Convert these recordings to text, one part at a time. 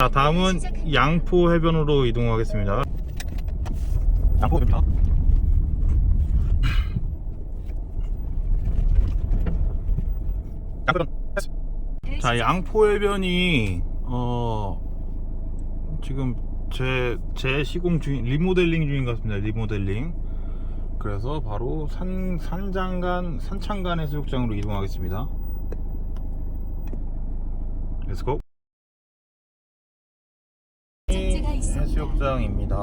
자, 다음은 양포 해변으로 이동하겠습니다. 양포 해변입니다. 양포 해변. 자, 양포 해변이 어 지금 제, 제 시공 중인 리모델링 중인 것 같습니다. 리모델링. 그래서 바로 산 산장간 산창간 해수욕장으로 이동하겠습니다. Let's go. 목 해수욕장입니다.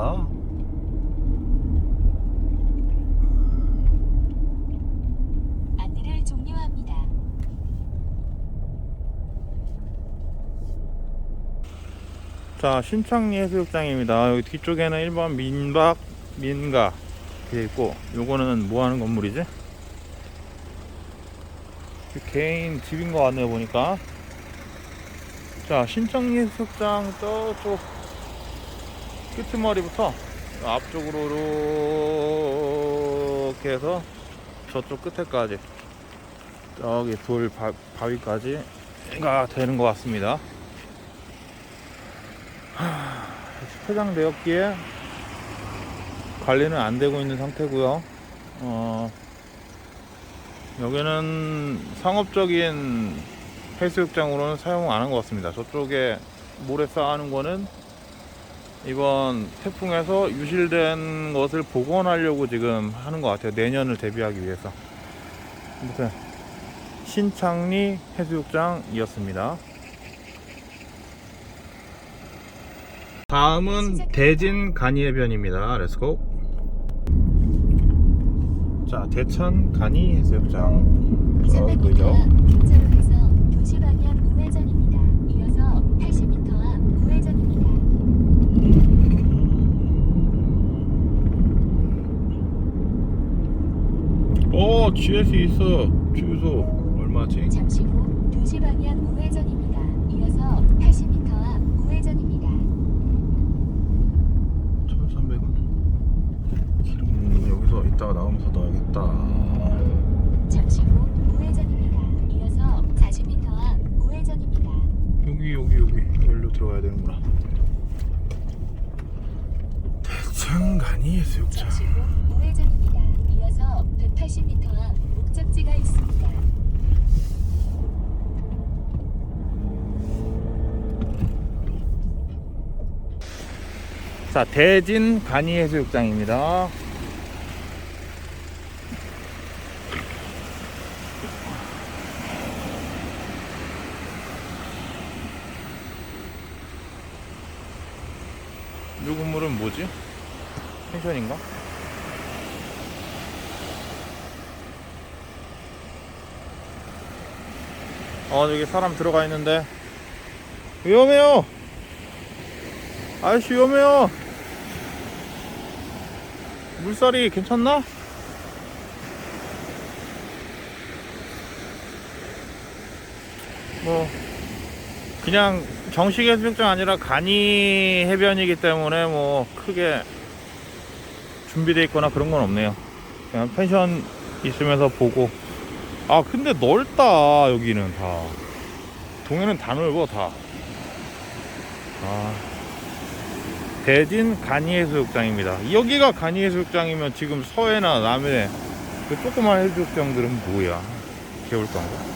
안내를 종료합니다. 자, 신창리 해수욕장입니다. 여기 뒤쪽에는 일반 민박, 민가 이렇게 있고, 요거는 뭐 하는 건물이지? 개인 집인 것 같네요, 보니까. 자, 신창리 해수욕장 저쪽 끄트머리부터 앞쪽으로 이렇게 해서 저쪽 끝에까지 저기 돌 바, 바위까지가 되는 것 같습니다. 폐장되었기에 관리는 안 되고 있는 상태고요. 어, 여기는 상업적인 해수욕장으로는 사용 안 한 것 같습니다. 저쪽에 모래 쌓아놓은 거는 이번 태풍에서 유실된 것을 복원하려고 지금 하는 것 같아요. 내년을 대비하기 위해서. 아무튼 신창리 해수욕장이었습니다. 다음은 대진 간이해변입니다. 렛츠고. 자, 대천 간이 해수욕장. 저 보이죠? 빈자로에서 도시 방향 우회전입니다. 이어서 80m 앞 우회전입니다. 어, GS 있어. 주유소 얼마지? 잠시 후 도시 방향 우회전입니다. 이어서 80m 앞 우회전입니다. 1,300원. 기름 여기서 이따가 나오면서 넣어야겠다. 잠시 후 우회전입니다. 이어서 40m 앞 우회전입니다. 여기 여기 여기 여기로 들어가야 되는구나. 대창간이 해수욕장. 잠시 후 우회전입니다. 이어서 180m 앞 목적지가 있습니다. 자, 대진 간이 해수욕장입니다. 이 건물은 뭐지? 펜션인가? 어, 여기 사람 들어가 있는데 위험해요. 아저씨 위험해요. 물살이 괜찮나? 뭐 그냥 정식 해수욕장 아니라 간이 해변이기 때문에 뭐 크게 준비되어 있거나 그런 건 없네요. 그냥 펜션 있으면서 보고 아 근데 넓다 여기는 다 동해는 다 넓어 다. 아. 대진 간이해수욕장입니다. 여기가 간이해수욕장이면 지금 서해나 남해 그 조그만 해수욕장들은 뭐야? 개울가인가?